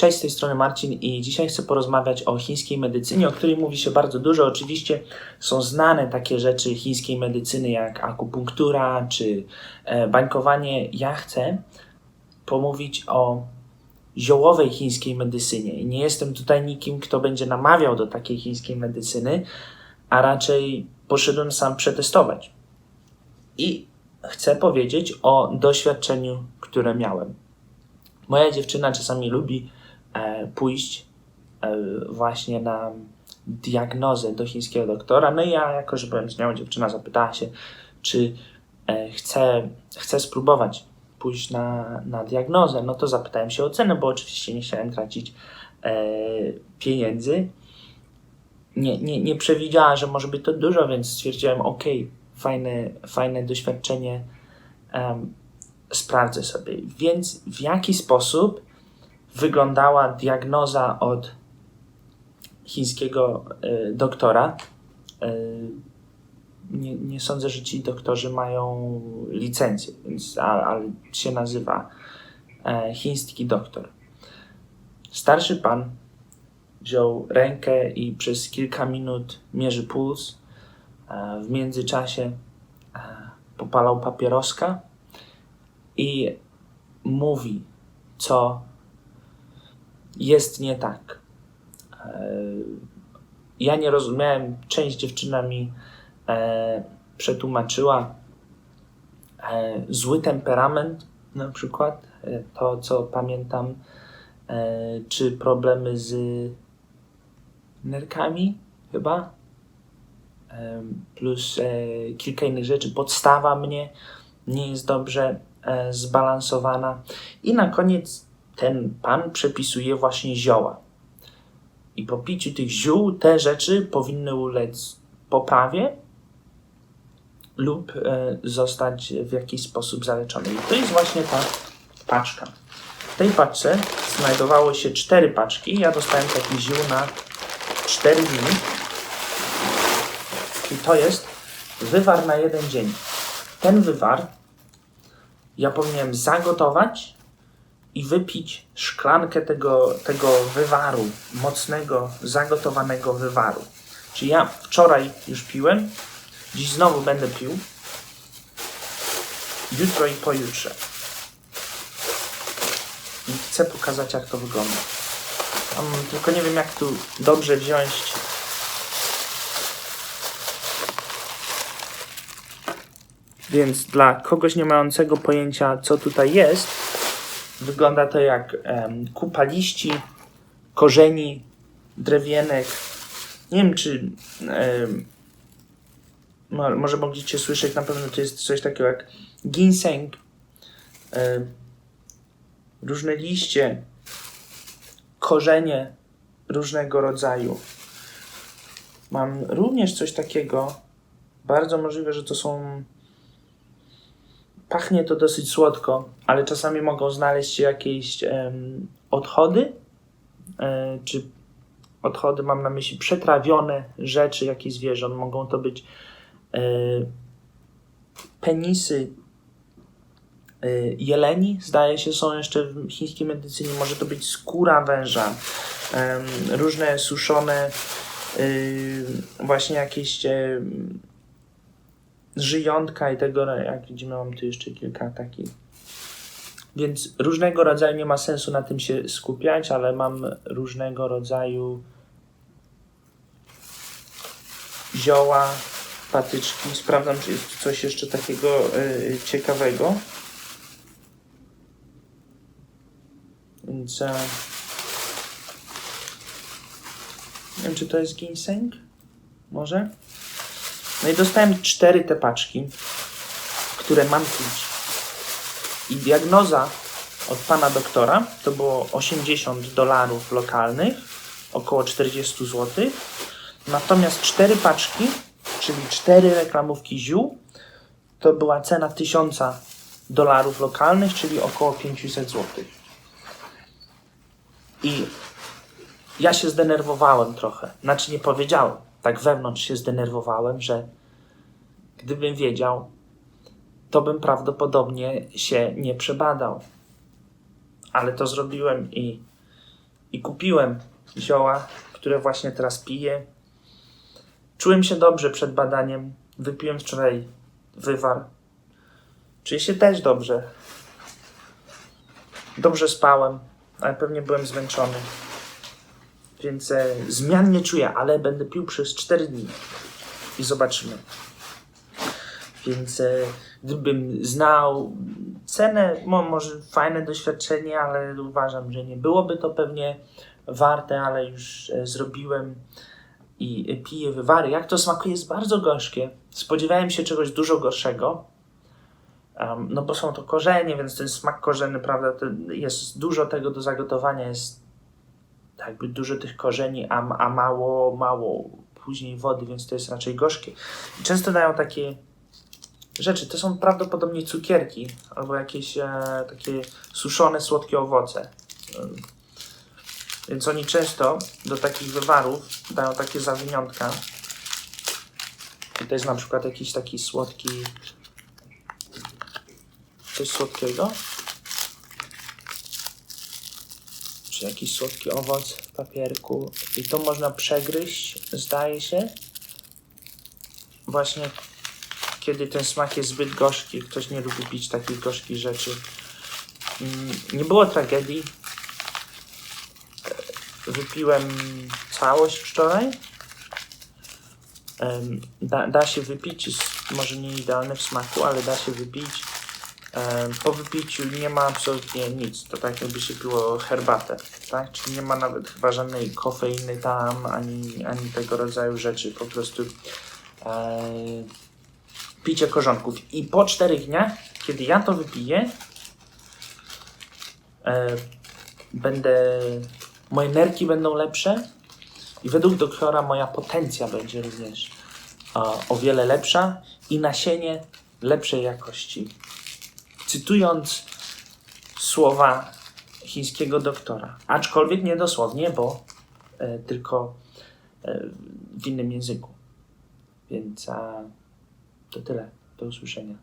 Cześć, z tej strony Marcin i dzisiaj chcę porozmawiać o chińskiej medycynie, o której mówi się bardzo dużo. Oczywiście są znane takie rzeczy chińskiej medycyny jak akupunktura czy e, bańkowanie. Ja chcę pomówić o ziołowej chińskiej medycynie i nie jestem tutaj nikim, kto będzie namawiał do takiej chińskiej medycyny, a raczej poszedłem sam przetestować. I chcę powiedzieć o doświadczeniu, które miałem. Moja dziewczyna czasami lubi pójść e, właśnie na diagnozę do chińskiego doktora. No i ja, jako że byłem z nią, dziewczyna zapytała się, czy e, chce, chce spróbować pójść na, na diagnozę. No to zapytałem się o cenę, bo oczywiście nie chciałem tracić e, pieniędzy. Nie, nie, nie przewidziała, że może być to dużo, więc stwierdziłem, ok, fajne, fajne doświadczenie, em, sprawdzę sobie. Więc w jaki sposób wyglądała diagnoza od chińskiego e, doktora? E, nie, nie sądzę, że ci doktorzy mają licencję, więc, się nazywa e, chiński doktor. Starszy pan wziął rękę i przez kilka minut mierzy puls. W międzyczasie popalał papieroska i mówi, co jest nie tak. E, Ja nie rozumiałem, część dziewczyna mi e, przetłumaczyła e, zły temperament, na przykład, to co pamiętam, czy problemy z nerkami, chyba, plus kilka innych rzeczy. Podstawa mnie nie jest dobrze zbalansowana. I na koniec ten pan przepisuje właśnie zioła. I po piciu tych ziół te rzeczy powinny ulec poprawie lub e, zostać w jakiś sposób zaleczone. I to jest właśnie ta paczka. W tej paczce znajdowało się cztery paczki. Ja dostałem taki ziół na 4 dni. I to jest wywar na jeden dzień. Ten wywar ja powinienem zagotować i wypić szklankę tego, tego wywaru, mocnego, zagotowanego wywaru. Czyli ja wczoraj już piłem, dziś znowu będę pił, jutro i pojutrze. I chcę pokazać, jak to wygląda. Tam, tylko nie wiem, jak tu dobrze wziąć. Więc dla kogoś nie mającego pojęcia, co tutaj jest, wygląda to jak kupa liści, korzeni, drewienek. Nie wiem, czy może mogliście słyszeć, na pewno to jest coś takiego jak ginseng, różne liście, korzenie różnego rodzaju. Mam również coś takiego, bardzo możliwe, że to są. Pachnie to dosyć słodko, ale czasami mogą znaleźć się jakieś em, odchody, e, czy odchody mam na myśli przetrawione rzeczy jakichś zwierząt. Mogą to być e, penisy e, jeleni, zdaje się, są jeszcze w chińskiej medycynie. Może to być skóra węża, różne suszone, y, właśnie jakieś żyjątka i tego, jak widzimy, mam tu jeszcze kilka takich. Więc różnego rodzaju nie ma sensu na tym się skupiać, ale mam różnego rodzaju zioła, patyczki. Sprawdzam, czy jest coś jeszcze takiego y, ciekawego. Więc. e, Nie wiem, czy to jest ginseng? Może? No i dostałem cztery te paczki, które mam pić. I diagnoza od pana doktora to było 80 dolarów lokalnych, około 40 zł. Natomiast cztery paczki, czyli cztery reklamówki ziół, to była cena 1000 dolarów lokalnych, czyli około 500 zł. I ja się zdenerwowałem trochę. Znaczy nie powiedziałem. Tak wewnątrz się zdenerwowałem, że gdybym wiedział, to bym prawdopodobnie się nie przebadał. Ale to zrobiłem i i kupiłem zioła, które właśnie teraz piję. Czułem się dobrze przed badaniem. Wypiłem wczoraj wywar. Czuję się też dobrze. Dobrze spałem, ale pewnie byłem zmęczony. Więc e, zmian nie czuję, ale będę pił przez 4 dni. I zobaczymy. Więc e, gdybym znał cenę, mo, może fajne doświadczenie, ale uważam, że nie byłoby to pewnie warte, ale już e, zrobiłem i piję wywary. Jak to smakuje, jest bardzo gorzkie. Spodziewałem się czegoś dużo gorszego. No bo są to korzenie, więc ten smak korzenny, prawda, jest dużo tego do zagotowania, jest jakby dużo tych korzeni, a, a mało, mało później wody, więc to jest raczej gorzkie. I często dają takie rzeczy, to są prawdopodobnie cukierki albo jakieś e, takie suszone, słodkie owoce. Więc oni często do takich wywarów dają takie zawiniątka. I to jest na przykład jakiś taki słodki coś słodkiego? Jakiś słodki owoc w papierku? I to można przegryźć, zdaje się. Właśnie kiedy ten smak jest zbyt gorzki. Ktoś nie lubi pić takich gorzkich rzeczy. Mm, Nie było tragedii. E, Wypiłem całość wczoraj. Da, da się wypić, jest może nie idealne w smaku, ale da się wypić. Po wypiciu nie ma absolutnie nic. To tak jakby się piło herbatę, tak? Czyli nie ma nawet chyba żadnej kofeiny tam, ani, ani tego rodzaju rzeczy. Po prostu e, picie korzonków. I po czterech dniach, kiedy ja to wypiję, e, będę, moje nerki będą lepsze i według doktora moja potencja będzie również o wiele lepsza i nasienie lepszej jakości. Cytując słowa chińskiego doktora, aczkolwiek nie dosłownie, bo e, tylko e, w innym języku. Więc a, to tyle. Do usłyszenia.